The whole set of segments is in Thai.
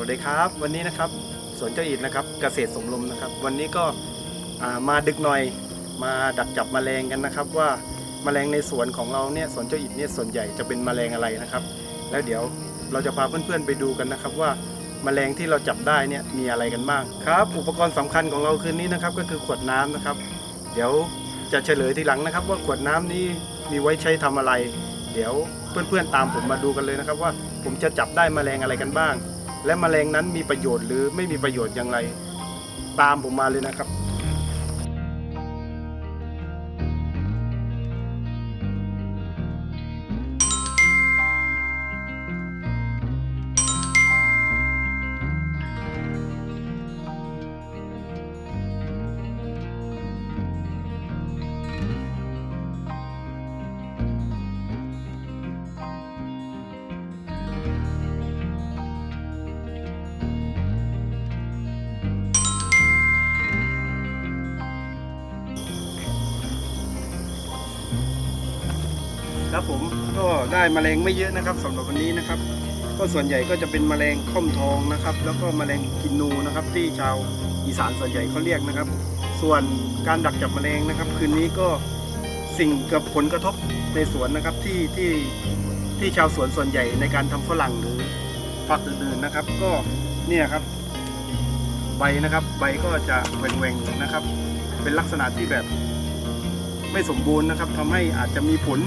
วัสดีครับ วันนี้นะครับสวนเจ้าอิดนะครับเกษตรสมลมนะครับ วันนี้ก็มาดึกหน่อยมาดักจับแมลงกันนะครับ ว่าแมลงในสวนของเราเนี่ยสวนเจ้าอิดเนี่ยส่วนใหญ่จะเป็นแมลงอะไรนะครับ แล้วเดี๋ยวเราจะพาเพื่อนๆไปดูกันนะครับ ว่าแมลงที่เราจับได้เนี่ยมีอะไรกันบ้างครับ อุปกรณ์สำคัญของเราคืนนี้นะครับ ก็คือขวดน้ำนะครับ เดี๋ยวจะเฉลยทีหลังนะครับ ว่าขวดน้ำนี้มีไว้ใช้ทำอะไร เดี๋ยวเพื่อนๆตามผมมาดูกันเลยนะครับ ว่าผมจะจับได้แมลงอะไรกันบ้าง และแมลงนั้นมีประโยชน์หรือไม่มีประโยชน์อย่างไร ตามผมมาเลยนะครับ ครับผมก็ได้แมลงไม่เยอะนะครับสำหรับวันนี้นะครับ ก็ส่วนใหญ่ก็จะเป็นแมลงค่อมทองนะครับ แล้วก็แมลงกินนูนะครับ ที่ชาวอีสานส่วนใหญ่เขาเรียกนะครับ ส่วนการดักจับแมลงนะครับ คืนนี้ก็สิ่งกับผลกระทบในสวนนะครับที่ที่ที่ชาวสวนส่วนใหญ่ในการทำฝรั่งหรือผักอื่นๆนะครับ ก็เนี่ยครับ ใบนะครับ ใบก็จะแหว่งๆนะครับ เป็นลักษณะที่แบบไม่สมบูรณ์นะครับทำให้อาจจะมีผล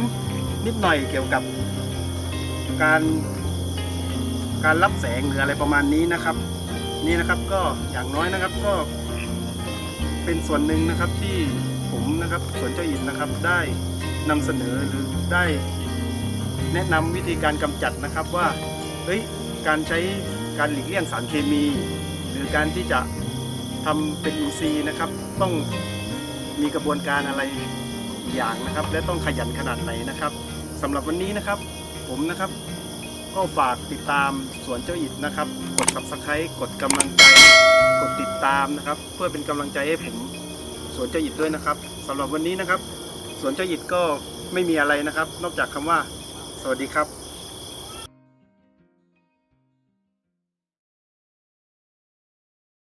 นิดหน่อยเกี่ยวกับการ การรับแสงหรืออะไรประมาณนี้นะครับ นี่นะครับก็อย่างน้อยนะครับก็เป็นส่วนหนึ่งนะครับที่ผมนะครับสวนเจ้าอินนะครับได้นำเสนอหรือได้แนะนำวิธีการกำจัดนะครับว่าเฮ้ยการใช้การหลีกเลี่ยงสารเคมี หรือการที่จะทำเป็นอินทรีย์นะครับ ต้องมีกระบวนการอะไรอย่างนะครับ และต้องขยันขนาดไหนนะครับ สำหรับวันนี้นะครับ ผมนะครับ ก็ฝากติดตามสวนเจ้าอิดนะครับ กด subscribe กดกำลังใจ กดติดตามนะครับ เพื่อเป็นกำลังใจให้ผมสวนเจ้าอิดด้วยนะครับสำหรับวันนี้นะครับ สวนเจ้าอิดก็ไม่มีอะไรนะครับ นอกจากคำว่า สวัสดีครับ